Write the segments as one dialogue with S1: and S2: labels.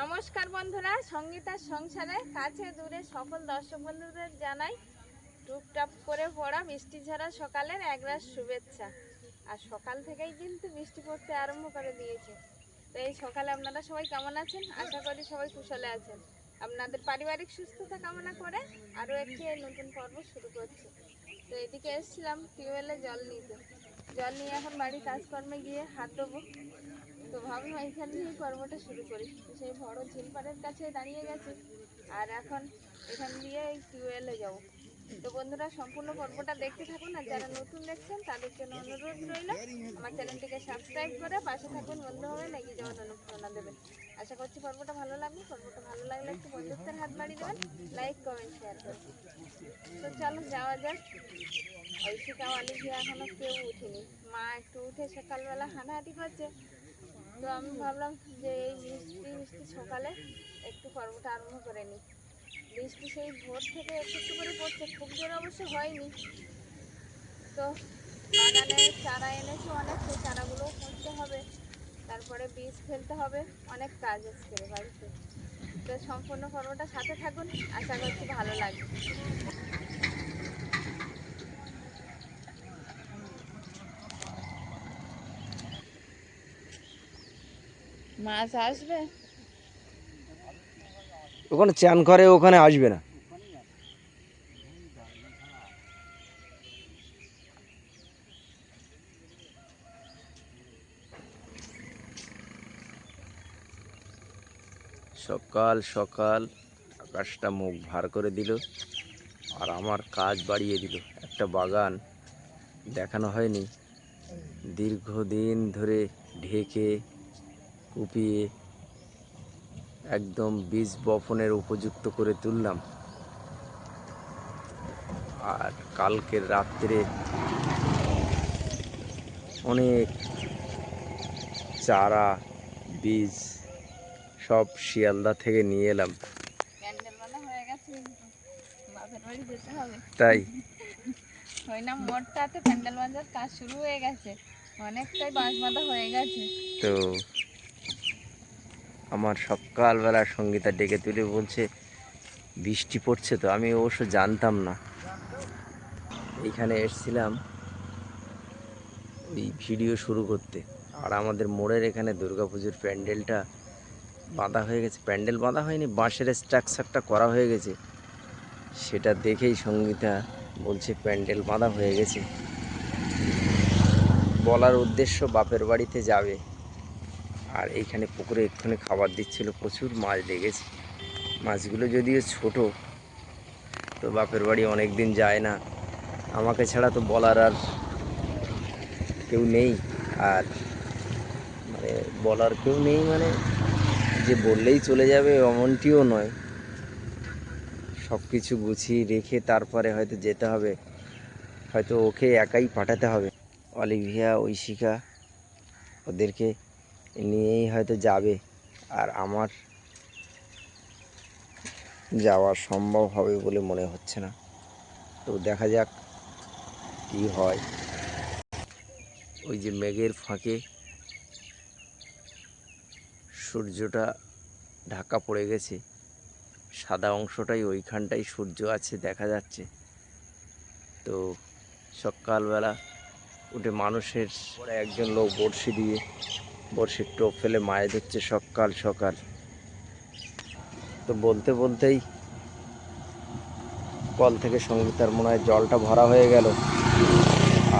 S1: নমস্কার বন্ধুরা, সঙ্গীতার সংসারে কাছে দূরে সকল দর্শক বন্ধুদের জানাই টুপটাপ করে পড়া বৃষ্টি ঝরা সকালের একরাশ শুভেচ্ছা। আর সকাল থেকেই কিন্তু বৃষ্টি পড়তে আরম্ভ করে দিয়েছে। তো এই সকালে আপনারা সবাই কেমন আছেন? আশা করি সবাই কুশলে আছেন। আপনাদের পারিবারিক সুস্থতা কামনা করে আরও একটি নতুন পর্ব শুরু করছি। তো এদিকে এসেছিলাম টিউবওয়েলে জল নিতে। জল নিয়ে এখন বাড়ির কাজকর্মে গিয়ে হাত দেবো ভাবলাম এখান থেকেই পর্বটা শুরু করি। তো সেই বড় ঝিলপাড়ের কাছে দাঁড়িয়ে গেছি। আর এখন এখান দিয়ে টিউবওয়েলে যাব। তো বন্ধুরা, সম্পূর্ণ পর্বটা দেখতে থাকুন আর যারা নতুন দেখছেন, তাদের জন্য অনুরোধ রইল, আমার চ্যানেলটিকে সাবস্ক্রাইব করে পাশে থাকুন, বন্ধু হবে এগিয়ে যাওয়ার অনুপ্রেরণা দেবেন। আশা করছি পর্বটা ভালো লাগবে পর্বটা ভালো লাগলে একটু বন্ধুত্বের হাত বাড়িয়ে দেবেন। লাইক কমেন্ট শেয়ার করবেন তো চলো, যাওয়া যাক। ঐশিকা অলিভিয়া এখনও কেউ উঠেনি। মা একটু উঠে সকালবেলা হাঁটাহাঁটি করছে। তো আমি ভাবলাম যে এই বৃষ্টি বৃষ্টি সকালে একটু পর্বটা আরম্ভ করে নিই। বৃষ্টি সেই ভোর থেকে একটু একটু করে পড়ছে, খুব জোর অবশ্য হয়নি। তো বাগানে চারা এনেছি অনেক সেই চারাগুলোও করতে হবে। তারপরে বীজ ফেলতে হবে, অনেক কাজ আজকে বাড়িতে। তো সম্পূর্ণ পর্বটা সাথে থাকুন, আশা করছি ভালো লাগবে। মাছ আসবে?
S2: ওখানে চান করে, ওখানে আসবে না। সকাল সকাল আকাশটা মুখ ভার করে দিল আর আমার কাজ বাড়িয়ে দিল। একটা বাগান দেখানো হয়নি। দীর্ঘদিন ধরে ঢেকে কুপিয়ে একদম বীজ বপনের উপযুক্ত করে তুললাম। আর কালকের রাত্রে অনেক চারা বীজ সব শিয়ালদা থেকে নিয়ে এলাম।
S1: প্যান্ডেল বানা হয়ে গেছে বাপের যেতে হবে।
S2: তাই?
S1: ওই না মোটটাতে প্যান্ডেল বাঁধার কাজ শুরু হয়ে গেছে। অনেকটাই বাঁশ বাঁধা হয়ে গেছে।
S2: তো আমার সকালবেলা সঙ্গীতা ডেকে তুলে বলছে, বৃষ্টি পড়ছে তো, আমি অবশ্য জানতাম না। এইখানে এসছিলাম ওই ভিডিও শুরু করতে। আর আমাদের মোড়ের এখানে দুর্গাপুজোর প্যান্ডেলটা বাঁধা হয়ে গেছে। প্যান্ডেল বাঁধা হয়নি, বাঁশের স্ট্রাকচারটা করা হয়ে গেছে। সেটা দেখেই সঙ্গীতা বলছে, প্যান্ডেল বাঁধা হয়ে গেছে। বলার উদ্দেশ্য বাপের বাড়িতে যাবে। আর এইখানে পুকুরে এক্ষুনি খাবার দিচ্ছিল, প্রচুর মাছ লেগেছে। মাছগুলো যদিও ছোট, তো বাপের বাড়ি অনেক দিন যায় না। আমাকে ছাড়া তো বলার আর কেউ নেই, আর মানে বলার কেউ নেই মানে যে বললেই চলে যাবে এমনটিও নয়। সব কিছু গুছিয়ে রেখে তারপরে হয়তো যেতে হবে। হয়তো ওকে একাই পাঠাতে হবে। অলিভিয়া, ঐশিকা, ওদেরকে নিয়েই হয়তো যাবে। আর আমার যাওয়া সম্ভব হবে বলে মনে হচ্ছে না। তো দেখা যাক কি হয়। ওই যে মেঘের ফাঁকে সূর্যটা ঢাকা পড়ে গেছে। সাদা অংশটাই, ওইখানটাই সূর্য আছে, দেখা যাচ্ছে। তো সকালবেলা উঠে মানুষের একজন লোক বড়শি দিয়ে বড়শির টোপ ফেলে মায়ে ধরছে সকাল সকাল। তো বলতে বলতেই কল থেকে সঙ্গীতার মনে হয় জলটা ভরা হয়ে গেল।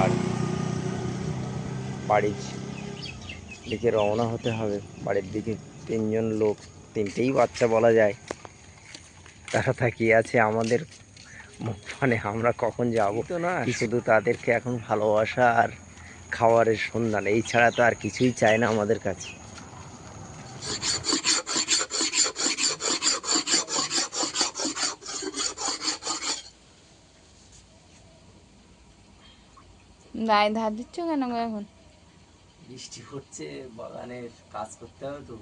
S2: আর বাড়ির দিকে রওনা হতে হবে। বাড়ির দিকে তিনজন লোক তিনটেই বাচ্চা বলা যায়। তারা তাকিয়ে আছে আমাদের মানে আমরা কখন যাব? তো না। শুধু তাদেরকে এখন ভালোবাসা আর খাবারের সন্ধান এই ছাড়া তো আর কিছুই চায় না আমাদের কাছে।
S1: গায়ে ধার দিচ্ছ কেন গো এখন?
S2: বৃষ্টি হচ্ছে বাগানের কাজ করতে হবে তো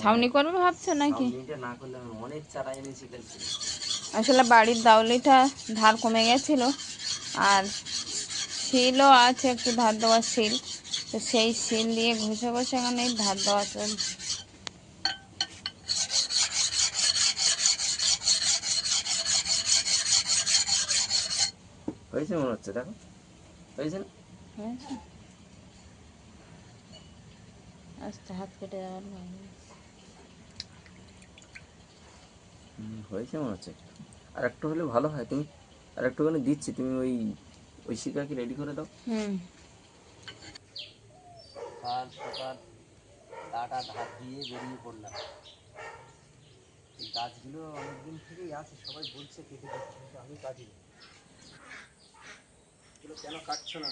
S1: ছাউনি করবে ভাবছ নাকি?
S2: না করলে আমি অনেক চারা এনেছি কালকে।
S1: আসলে বাড়ির দাউলিটা ধার কমে গেছিল আর শিলও আছে একটু ধার দেওয়া শিল। তো সেই শিল দিয়ে ঘষে ঘষে এখানে ধার দেওয়া চলছে।
S2: হয়েছে মনে হচ্ছে দেখো। হয়েছে না?
S1: আস্তে হাত কেটে যাওয়ার
S2: হয়েছে মনে হচ্ছে। আর একটু হলে ভালো হয়। তুমি আর একটুখানি দিচ্ছি তুমি ওই ওই শিকা কি রেডি করে দাও।
S1: হুম।
S2: সকাল সকাল টাটা ধার দিয়ে বেরিয়ে পড়লাম। এই গাছগুলো অনেকদিন থেকেই আছে সবাই বলছে কেটে দিচ্ছে কিন্তু আমি কাটি না। কেন কাটছো না?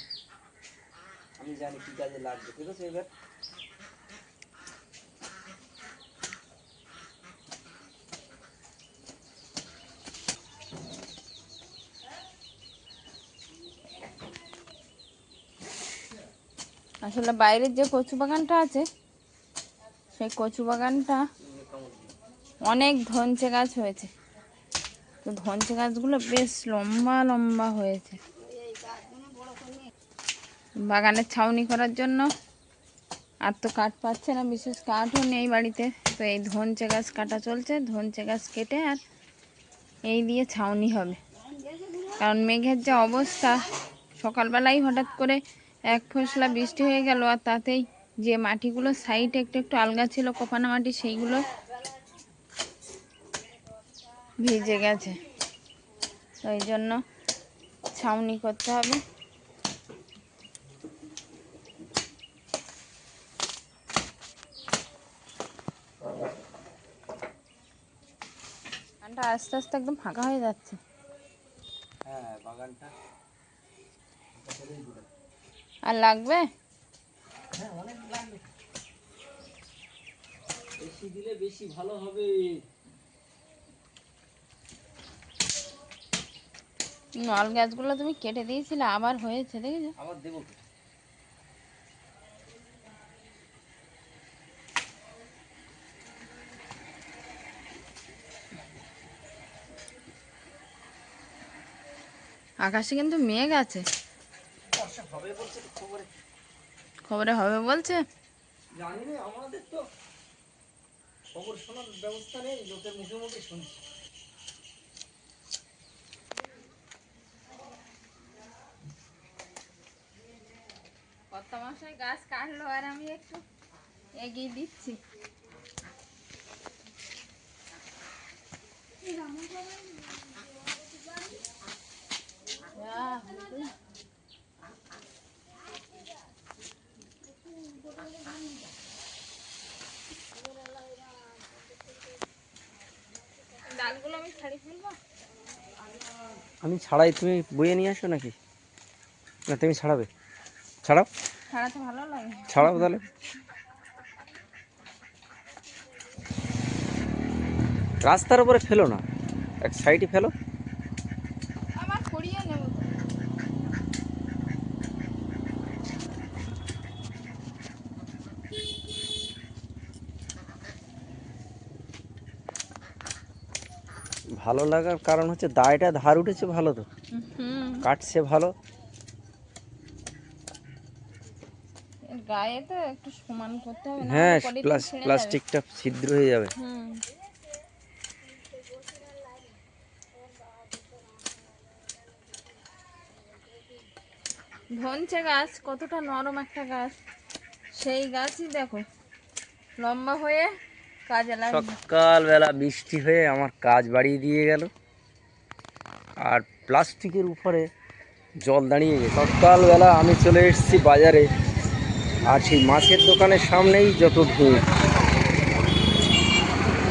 S2: আমি জানি কি কাজে লাগবে ঠিক আছে এবার?
S1: আসলে বাইরের যে কচু বাগানটা আছে, সেই কচু বাগানটা অনেক ধনচে গাছ হয়েছে। তো ধনচে গাছগুলো বেশ লম্বা লম্বা হয়েছে। বাগানের ছাউনি করার জন্য আর তো কাঠ পাচ্ছে না, বিশেষ কাঠও নেই বাড়িতে। তো এই ধনচে গাছ কাটা চলছে, ধনচে গাছ কেটে আর এই দিয়ে ছাউনি হবে। কারণ মেঘের যে অবস্থা, সকালবেলাই হঠাৎ করে এক ফসলা বৃষ্টি হয়ে গেল আর তাতেই যে মাটিগুলো সাইড একটু একটু আলগা ছিল, কোপানো মাটি, সেইগুলো ভিজে গেছে। ওই জন্য ছাউনি করতে হবে। আস্তে আস্তে একদম ফাঁকা হয়ে যাচ্ছে।
S2: হ্যাঁ বাগানটা।
S1: আর লাগবে?
S2: বেশি দিলে বেশি ভালো হবে।
S1: নল গাছগুলো তুমি কেটে দিয়েছিলে আবার হয়েছে দেখেছ?
S2: আবার দেবো
S1: আকাশে কিন্তু মেঘ আছে
S2: বর্ষা হবে বলছে তো খবরে?
S1: খবরে হবে বলছে?
S2: জানি না আমাদের তো খবর শোনার ব্যবস্থা নেই লোকের মুখে মুখে শুনছি
S1: কত মাসে গাছ কাটলো আর আমি একটু এগিয়ে দিচ্ছি। আমি
S2: ছাড়াই তুমি বইয়ে নিয়ে আসো নাকি? না তুমি ছাড়াবে। ছাড়াও?
S1: ছাড়াতে ভালো লাগে।
S2: ছাড়াও তাহলে। রাস্তার উপরে ফেলো না। এক সাইডে ফেলো
S1: আমার কুড়িয়ে নেব
S2: ভালো লাগার কারণ হচ্ছে দায়টা ধার উঠেছে ভালো তো। কাটছে ভালো।
S1: গায়ে তো একটু সমান করতে হবে
S2: হ্যাঁ। প্লাস্টিকটা ছিদ্র হয়ে যাবে।
S1: ধনচে গাছ কতটা নরম একটা গাছ। সেই গাছই দেখো লম্বা হয়ে
S2: সকালবেলা বৃষ্টি হয়ে আমার কাজ বাড়িয়ে দিয়ে গেল। আর প্লাস্টিকের উপরে জল দাঁড়িয়ে গেছে। সকালবেলা আমি চলে এসেছি বাজারে আর সেই মাছের দোকানের সামনেই যত ভিড়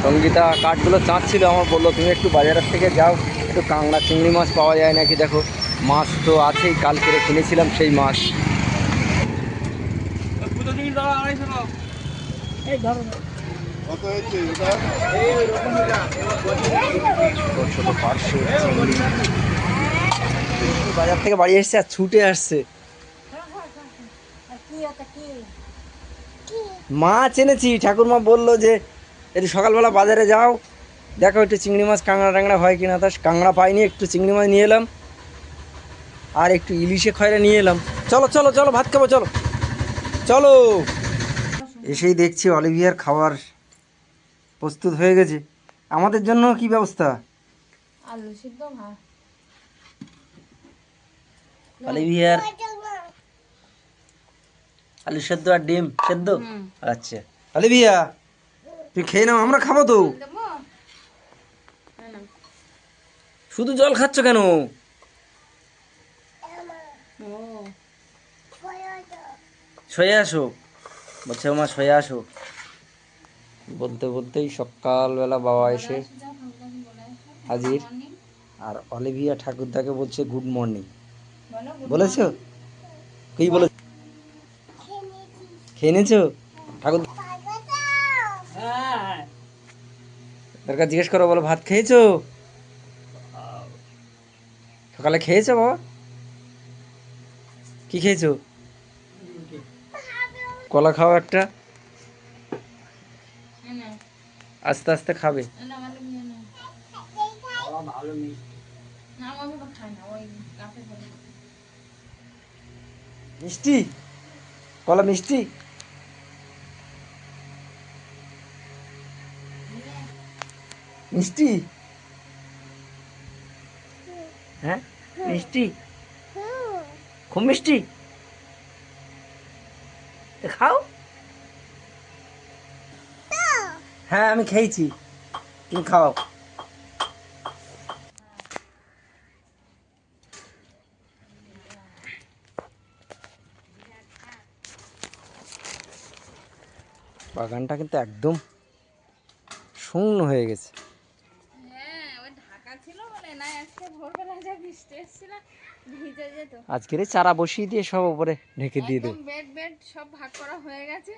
S2: সঙ্গীতা কাঠগুলো চাঁচছিল আমার বলল তুমি একটু বাজারের থেকে যাও একটু কাঁংড়া চিংড়ি মাছ পাওয়া যায় নাকি? দেখো মাছ তো আছেই কাল কালকে কিনেছিলাম সেই মাছ। পার্শ্ব চিংড়ি বাজার থেকে বাড়ি এসছে আর ছুটে আসছে। মাছ এনেছি ঠাকুরমা বলল যে একটু সকালবেলা বাজারে যাও, দেখো একটু চিংড়ি মাছ কাঁকড়া টাংড়া হয় কিনা, তা কাঁকড়া পাইনি, একটু চিংড়ি মাছ নিয়ে এলাম। আর একটু ইলিশে খয়রা নিয়ে এলাম। চলো চলো চলো, ভাত খাব, চলো। চলো। এসেই দেখছি অলিভিয়ার খাবার। প্রস্তুত হয়ে গেছে। আমাদের জন্য কি ব্যবস্থা?
S1: আলু সিদ্ধ ভাত।
S2: অলিভিয়ার আলু সেদ্ধ আর ডিম সেদ্ধ। আচ্ছা। অলিভিয়া তুই খেয়ে নাও আমরা খাব তো।
S1: না।
S2: শুধু জল খাচ্ছ কেন?
S1: ও।
S2: সয়ে আসো বলছে মা সয়ে আসো বলতে বলতেই সকালবেলা বাবা এসে হাজির। আর অলিভিয়া ঠাকুরদাকে বলছে গুড মর্নিং
S1: বলো
S2: বলেছ? কি বলে খেয়ে নিয়েছো ঠাকুর
S1: হ্যাঁ।
S2: দরকার জিজ্ঞেস করো বলো ভাত খেয়েছো? সকালে খেয়েছো বাবা? কি খেয়েছো? কলা খাও একটা
S1: না
S2: আস্তে আস্তে খাবে। মিষ্টি? কলা মিষ্টি? মিষ্টি? হ্যাঁ মিষ্টি? খুব মিষ্টি। তো খাও। হ্যাঁ আমি খেয়েছি। তুমি খাও। বাগানটা কিন্তু একদম শূন্য হয়ে গেছে।
S1: হ্যাঁ
S2: আজকের চারা বসিয়ে দিয়ে সব উপরে ঢেকে দিয়ে দেবো
S1: বেড বেড সব ভাগ করা হয়ে গেছে।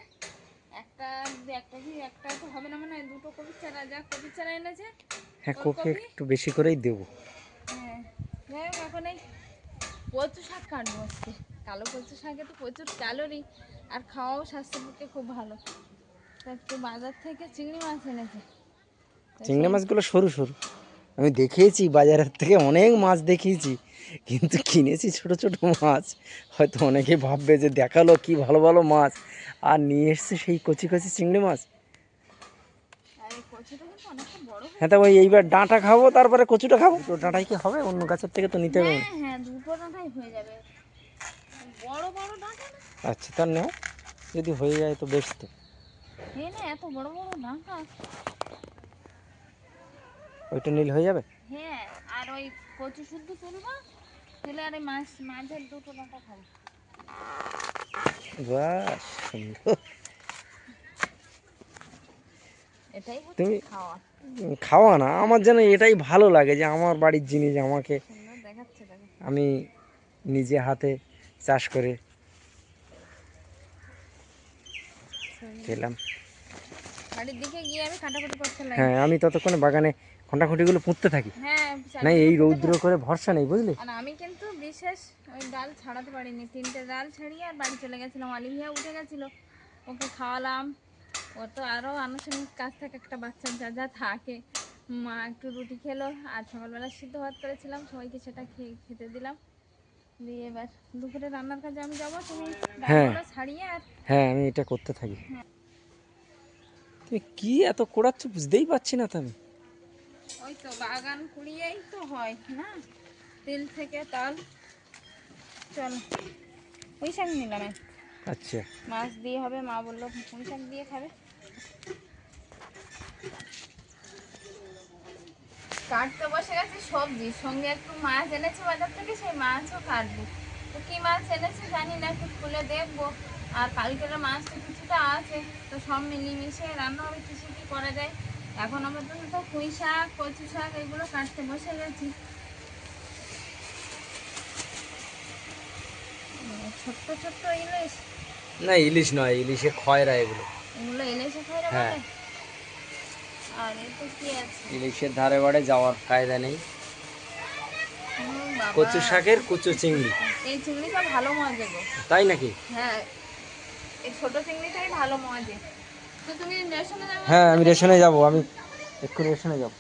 S1: একটা একটা কি একটা তো হবে না মানে দুটো কবির চারা যা কবির চারা এনেছে
S2: হ্যাঁ কপি একটু বেশি করেই দেবো।
S1: হ্যাঁ যাই হোক এখন এই কচু শাক কাটবো আজকে। কালো কচু শাকে তো প্রচুর ক্যালোরি আর খাওয়াও স্বাস্থ্যের পক্ষে খুব ভালো। একটু বাজার থেকে চিংড়ি মাছ এনেছে।
S2: চিংড়ি মাছগুলো সরু সরু। আমি দেখিয়েছি বাজারের থেকে অনেক মাছ দেখিয়েছি কিন্তু কিনেছি ছোট ছোট মাছ। হয়তো অনেকে ভাববে যে দেখাল কি ভালো ভালো মাছ আর নিয়ে এসছে সেই কচি কচি চিংড়ি মাছ।
S1: হয়ে-
S2: হ্যাঁ তা ওই এইবার ডাঁটা খাব তারপরে কচুটা খাব। তো ডাঁটাই কি হবে? অন্য গাছের থেকে তো নিতে হবে। না।
S1: হ্যাঁ হ্যাঁ হয়ে না?
S2: আচ্ছা তার নেও। যদি হয়ে যায় তো বেশ তো।
S1: এত বড় বড় ডাঁটা।
S2: ওইটা নীল হয়ে যাবে?
S1: হ্যাঁ আর ওই কচু শুদ্ধ তুলবো তুলে আর মাছ মাছের দুটো ডাঁটা খাব।
S2: সুন্দর। তুমি- খাওয়া। না আমার যেন এটাই ভালো লাগে যে আমার বাড়ির জিনিস আমাকে আমি নিজে হাতে চাষ করে খেলাম।
S1: বাড়ির দিকে গিয়ে আমি কাটাকুটি করতে লাগি।
S2: হ্যাঁ আমি ততক্ষণে বাগানে খন্টাখুঁটিগুলো পুঁততে থাকি।
S1: হ্যাঁ
S2: না এই রৌদ্র করে ভরসা নেই বুঝলি?
S1: আর আমি কিন্তু বিশেষ ওই ডাল ছাড়াতে পারিনি। তিনটে ডাল ছাড়িয়ে আর বাড়ি চলে গেছিলাম। অলিভিয়া উঠে গেছিল। ওকে খাওয়ালাম। ও তো আরও আনুষঙ্গিক কাজ থাকে একটা বাচ্চার যা যা থাকে। মা একটু রুটি খেলো আর সকালবেলা সিদ্ধ ভাত করেছিলাম। সবাইকে সেটা খেয়ে খেতে দিলাম। দিয়ে এবার দুপুরে রান্নার কাজে আমি যাব। তুমি
S2: হ্যাঁ।
S1: ছাড়িয়ে আর
S2: হ্যাঁ আমি এটা করতে থাকি। তুমি কি এত কোড়াচ্ছ বুঝতেই পারছি না তো আমি
S1: ওই তো বাগান কুড়িয়েই তো হয় না? তিল থেকে তাল। চল পুঁই শাক নিলাম
S2: আচ্ছা।
S1: মাছ দিয়ে হবে মা বলল পুঁই শাক দিয়ে খাবে। কাটতে বসে গেছে সবজি। সঙ্গে একটু মাছ এনেছে বাজার থেকে সেই মাছও কাটবো। তো কি মাছ এনেছে জানি না একটু খুলে দেখব। আর কালকের মাছ তো আছে তো সব মিলিয়ে রান্না হবে কিছু কি করা যায়? এখন আমরা তো পুঁই শাক কচু শাক এগুলো কাটতে বসে গেছি। ছোট্ট ছোট্ট ইলিশ?
S2: না ইলিশ নয় ইলিশে খয়রা এগুলো।
S1: এগুলো ইলিশে খাইরা
S2: হ্যাঁ।
S1: আর তো কি আছে?
S2: ইলিশের ধারে বাড়ে যাওয়ার কায়দা নেই। কচু শাকের কচু চিংড়ি।
S1: এই চিংড়িটা ভালো মজা গো।
S2: তাই নাকি?
S1: হ্যাঁ এই ছোট চিংড়িটাই ভালো মজা। তো তুমি রেশনে যাবে?
S2: হ্যাঁ আমি রেশনে যাব আমি এক্ষুনি রেশনে যাব।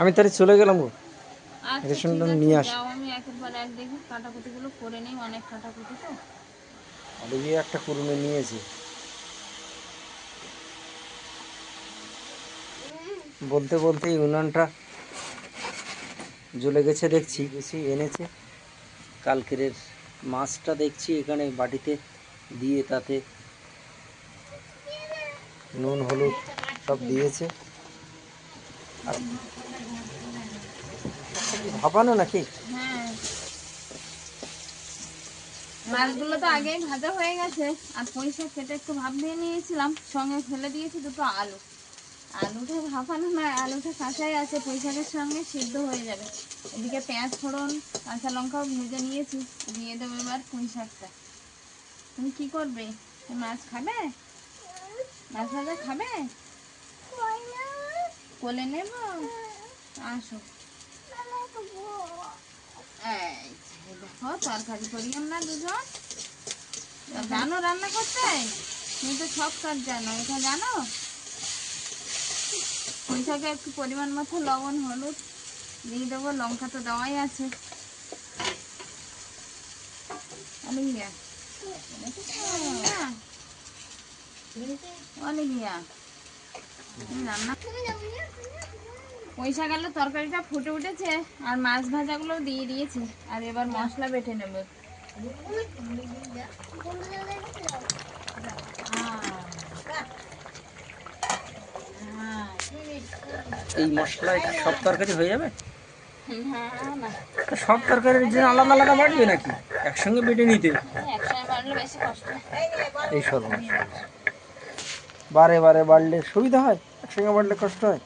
S2: আমি তাহলে চলে গেলাম গো।
S1: আচ্ছা
S2: রেশনটা নিয়ে আসি।
S1: আমি একের এক দেখি কাটাকুটিগুলো করে নিই অনেক কাটাকুটি তো।
S2: ওদিকে একটা কুরুমে নিয়েছি। বলতে বলতে এই উনানটা জ্বলে গেছে দেখছি বেশি এনেছে। কালকের মাছটা দেখছি এখানে বাটিতে। দিয়ে তাতে নুন, হলুদ সব দিয়েছে। ভাপানো নাকি?
S1: হ্যাঁ। মাছগুলো তো আগেই ভাজা হয়ে গেছে। আর শাক কেটে একটু ভাপ দিয়ে নিয়েছিলাম। সঙ্গে ফেলে দিয়েছি দুটো আলু। আলুটা ভাপানো নয়, আলুটা কাঁচাই আছে। পুঁই সঙ্গে সিদ্ধ হয়ে যাবে। এদিকে পেঁয়াজ ফোড়ন, কাঁচা লঙ্কাও ভেজে নিয়েছি। দিয়ে দেবো এবার পুঁই তুমি কি করবে? মাছ খাবে? মাছ ভাজা খাবে? কোলে নেব? আসো। দেখো, তরকারি করি আমরা দুজন। জানো রান্না করতে? তুমি তো সব কাজ জানো, এটা জানো? ওইটাকে একটু পরিমাণ মতো লবণ, হলুদ দিয়ে দেবো, লঙ্কা তো দেওয়াই আছে। অলিভিয়া পয়সা গেল তরকারিটা ফুটে উঠেছে আর মাছ ভাজাগুলো দিয়ে দিয়েছি। আর এবার মশলা বেটে নেব।
S2: এই মশলায় সব তরকারি হয়ে যাবে? সব তরকারির জন্য আলাদা আলাদা বাড়বে নাকি? একসঙ্গে বেটে নিতে। এই সর্বনাশ বারে বারে বাড়লে সুবিধা হয়, একসঙ্গে বাড়লে কষ্ট হয়।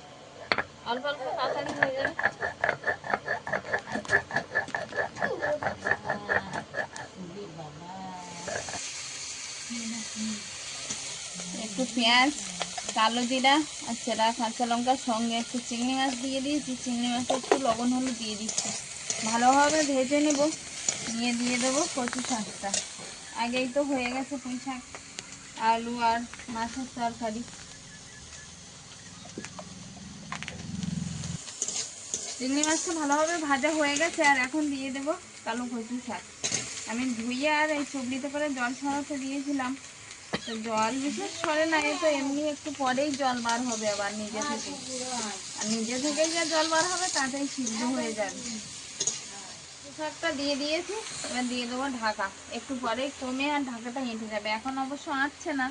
S1: একটু পেঁয়াজ, কালো জিরা আর সেরা কাঁচা লঙ্কার সঙ্গে একটু চিংড়ি মাছ দিয়ে দিয়েছি। চিংড়ি মাছে একটু লবণ হলুদ দিয়ে দিচ্ছি। ভালোভাবে ভেজে নেব, নিয়ে দিয়ে দেবো কচু শাকটা। আগেই তো হয়ে গেছে পুঁই শাক, আলু আর মাছের তরকারি। চিংড়ি মাছটা ভালোভাবে ভাজা হয়ে গেছে, আর এখন দিয়ে দেব কালো কচু শাক। আমি ধুয়ে আর এই চবড়িতে করে জল সরাতে দিয়েছিলাম। তো জল বিশেষ করে না তো এমনি একটু পরেই জল বার হবে আবার নিজে থেকে। আর নিজে থেকেই যা জল বার হবে, তাতেই সিদ্ধ হয়ে যাবে। শাকটা দিয়ে দিয়েছি, এবার দিয়ে দেবো ঢাকা। একটু পরে কমে আর ঢাকাটা হেঁটে যাবে। এখন অবশ্য আঁটছে না,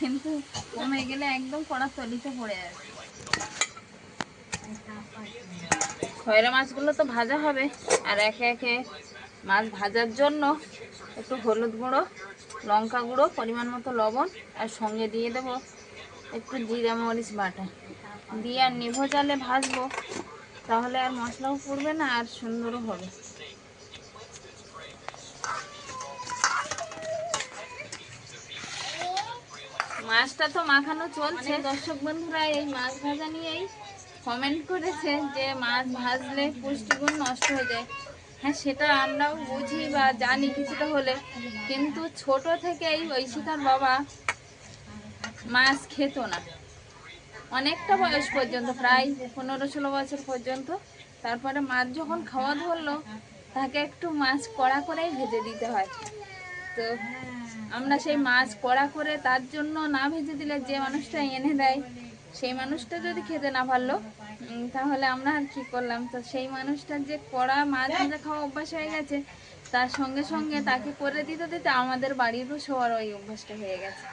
S1: কিন্তু কমে গেলে একদম কড়া তলিতে পড়ে যাবে। খয়রা মাছগুলো তো ভাজা হবে, আর একে একে মাছ ভাজার জন্য একটু হলুদ গুঁড়ো, লঙ্কা গুঁড়ো, পরিমাণ মতো লবণ, আর সঙ্গে দিয়ে দেব একটু জিরা মরিচ বাটা। দিয়ে আর নিভো চালে ভাজবো, তাহলে আর মশলাও পড়বে না, আর সুন্দরও হবে। মাছটা তো মাখানো চলছে। দর্শক বন্ধুরা এই মাছ ভাজা নিয়েই কমেন্ট করেছে যে মাছ ভাজলে পুষ্টিগুণ নষ্ট হয়ে যায়। হ্যাঁ সেটা আমরাও বুঝি বা জানি কিছুটা হলে। কিন্তু ছোট থেকেই ঐশিকার বাবা মাছ খেত না। অনেকটা বয়স পর্যন্ত, প্রায় পনেরো ষোলো বছর পর্যন্ত। তারপরে মাছ যখন খাওয়া ধরলো, তাকে একটু মাছ কড়া করেই ভেজে দিতে হয়। তো আমরা সেই মাছ কড়া করে তার জন্য না ভেজে দিলে যে মানুষটা এনে দেয়, সেই মানুষটা যদি খেতে না পারল তাহলে আমরা আর কি করলাম? তো সেই মানুষটার যে কড়া মাছ ভাজা খাওয়া অভ্যাস হয়ে গেছে, তার সঙ্গে সঙ্গে তাকে করে দিতে দিতে আমাদের বাড়িরও সবার ওই অভ্যাসটা হয়ে গেছে।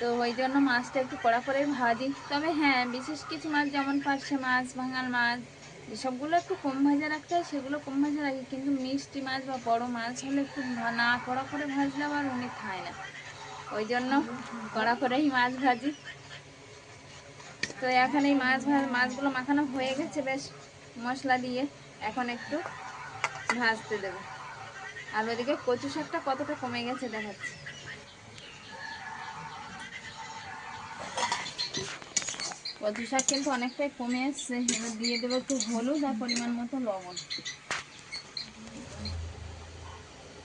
S1: তো ওই জন্য মাছটা একটু কড়া করে ভাজি। তবে হ্যাঁ বিশেষ কিছু মাছ যেমন পার্শে মাছ ভাঙাল মাছ এসবগুলো একটু কম ভাজা রাখতে হয়, সেগুলো কম ভাজা রাখি। কিন্তু মিষ্টি মাছ বা বড় মাছ হলে একটু না, কড়া করে ভাজলে আবার উনি খায় না। ওই জন্য কড়া করেই মাছ ভাজি। তো এখন এই মাছ মাছগুলো মাখানো হয়ে গেছে বেশ মশলা দিয়ে। এখন একটু ভাজতে দেবো। আর ওদিকে কচু শাকটা কতটা কমে গেছে দেখাচ্ছি। কচু শাক কিন্তু অনেকটাই কমে এসছে। এবার দিয়ে দেবো একটু হলুদ আর পরিমাণ মতো লবণ।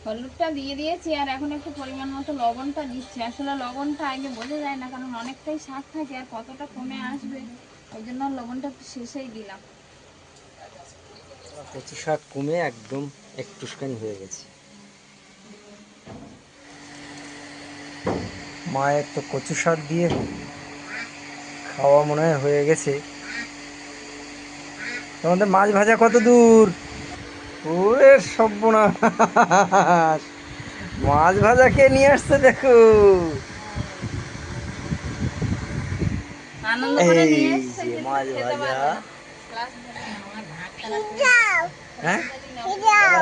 S1: হলুদটা দিয়ে দিয়েছি আর এখন একটু পরিমাণ মতো লবণটা দিচ্ছি। আসলে লবণটা আগে বোঝা যায় না কারণ অনেকটাই শাক থাকে আর কতটা কমে আসবে ওই জন্য লবণটা একটু শেষেই দিলাম।
S2: কচু শাক কমে একদম একটুখানি হয়ে গেছে। মায়ের তো কচু শাক দিয়ে খাওয়া মনে হয় হয়ে গেছে। তোমাদের মাছ ভাজা কত দূর? ওরে সর্বনাশ। মাছ ভাজা কে নিয়ে আসছে দেখো? এই মাছ ভাজা।
S1: না।
S2: হ্যাঁ?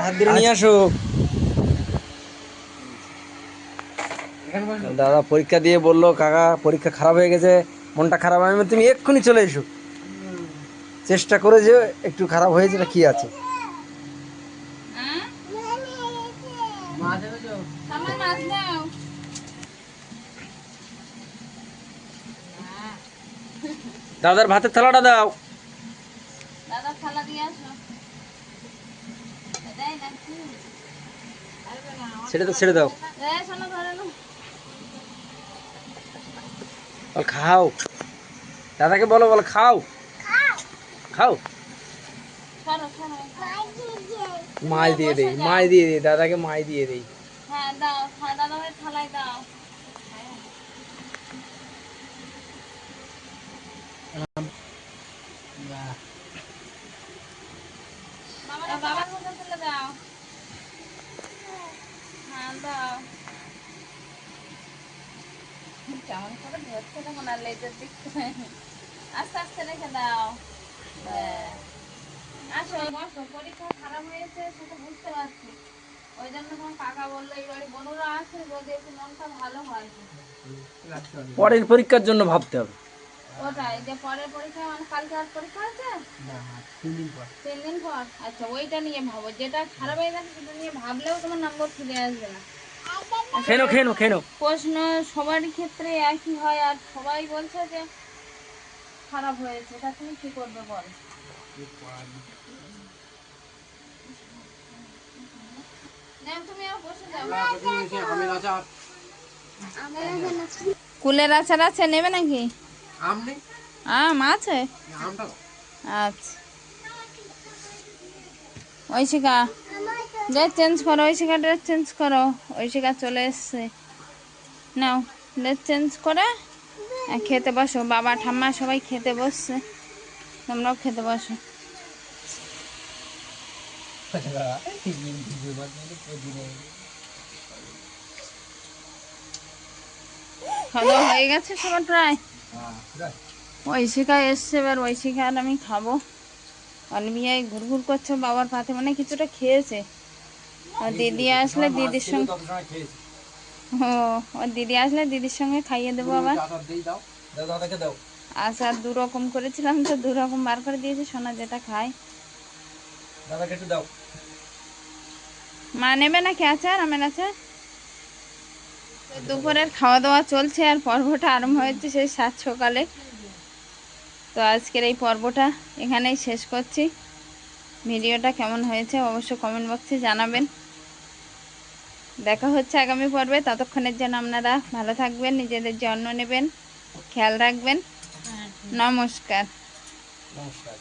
S2: হাত দিয়ে নিয়ে আসো। দাদা পরীক্ষা দিয়ে বলল কাকা পরীক্ষা খারাপ হয়ে গেছে। মনটা খারাপ আমি তুমি এক্ষুনি চলে এসো। চেষ্টা করে যে একটু খারাপ হয়েছে না কি আছে?
S1: হ্যাঁ?
S2: দাদার ভাতের থালাটা দাও।
S1: দাদা থালা দিয়ে আসো
S2: ছেড়ে দাও ছেড়ে দাও খাও। দাদাকে বলো বলো খাও। খাও। মাছ দিয়ে দেই মাছ দিয়ে দেই দাদাকে মাছ দিয়ে দেই।
S1: হ্যাঁ দাও হ্যাঁ বাবা দাও। হ্যাঁ দাও। কেমন করে ধরছে না লেজের দিক থেকে। আস্তে আস্তে রেখে দাও। ব্যাস। পরীক্ষা খারাপ হয়েছে সেটা বুঝতে পারছি। ওই জন্য তোমার কাকা বলল এই বাড়ি বনুরা আছে যদি একটু মনটা ভালো হয়।
S2: পরের পরীক্ষার জন্য ভাবতে হবে।
S1: ওটাই যে পরের পরীক্ষা মানে কালকে আর পরীক্ষা আছে? তিন দিন পর। আচ্ছা ওইটা নিয়ে ভাবো যেটা খারাপ হয়ে গেছে সেটা নিয়ে ভাবলেও তোমার নম্বর ফিরে আসবে না।
S2: খেনো খেনো খেনো।
S1: প্রশ্ন সবারই ক্ষেত্রে একই হয় আর সবাই বলছে যে খারাপ হয়েছে তা তুমি কি করবে বল? ম্যাম, তুমি আর বসে যাও কুলের আচার আছে নেবে নাকি? আম আছে? আচ্ছা। ঐশিকা ড্রেস চেঞ্জ করো ঐশিকা ড্রেস চেঞ্জ করো। ঐশিকা চলে এসছে। নাও ড্রেস চেঞ্জ করে। খেতে বসো। বাবা ঠাম্মা সবাই খেতে বসছে। তোমরাও খেতে বসো। খাওয়া দাওয়া হয়ে গেছে সবার প্রায়। ঐশিকা এসছে এবার ঐশিকা আর আমি খাব। অলিভিয়ায় ঘুরঘুর করছে বাবার পাতে মানে কিছুটা খেয়েছে। আর দিদি আসলে দিদির সঙ্গে ও ওর দিদি আসলে দিদির সঙ্গে খাইয়ে দেবো আবার।
S2: দাও
S1: দু রকম করেছিলাম তো দু রকম বার করে দিয়েছি, সোনা যেটা খায়।
S2: দাদাকে একটু দাও
S1: মা নেবে নাকি আচার? আমের আচার? দুপুরের খাওয়া দাওয়া চলছে আর পর্বটা আরম্ভ হয়েছে সেই সাত সকালে। তো আজকের এই পর্বটা এখানেই শেষ করছি। ভিডিওটা কেমন হয়েছে অবশ্যই কমেন্ট বক্সে জানাবেন। দেখা হচ্ছে আগামী পর্বে। ততক্ষণের জন্য আপনারা ভালো থাকবেন নিজেদের যত্ন নেবেন খেয়াল রাখবেন। নমস্কার।
S2: নমস্কার।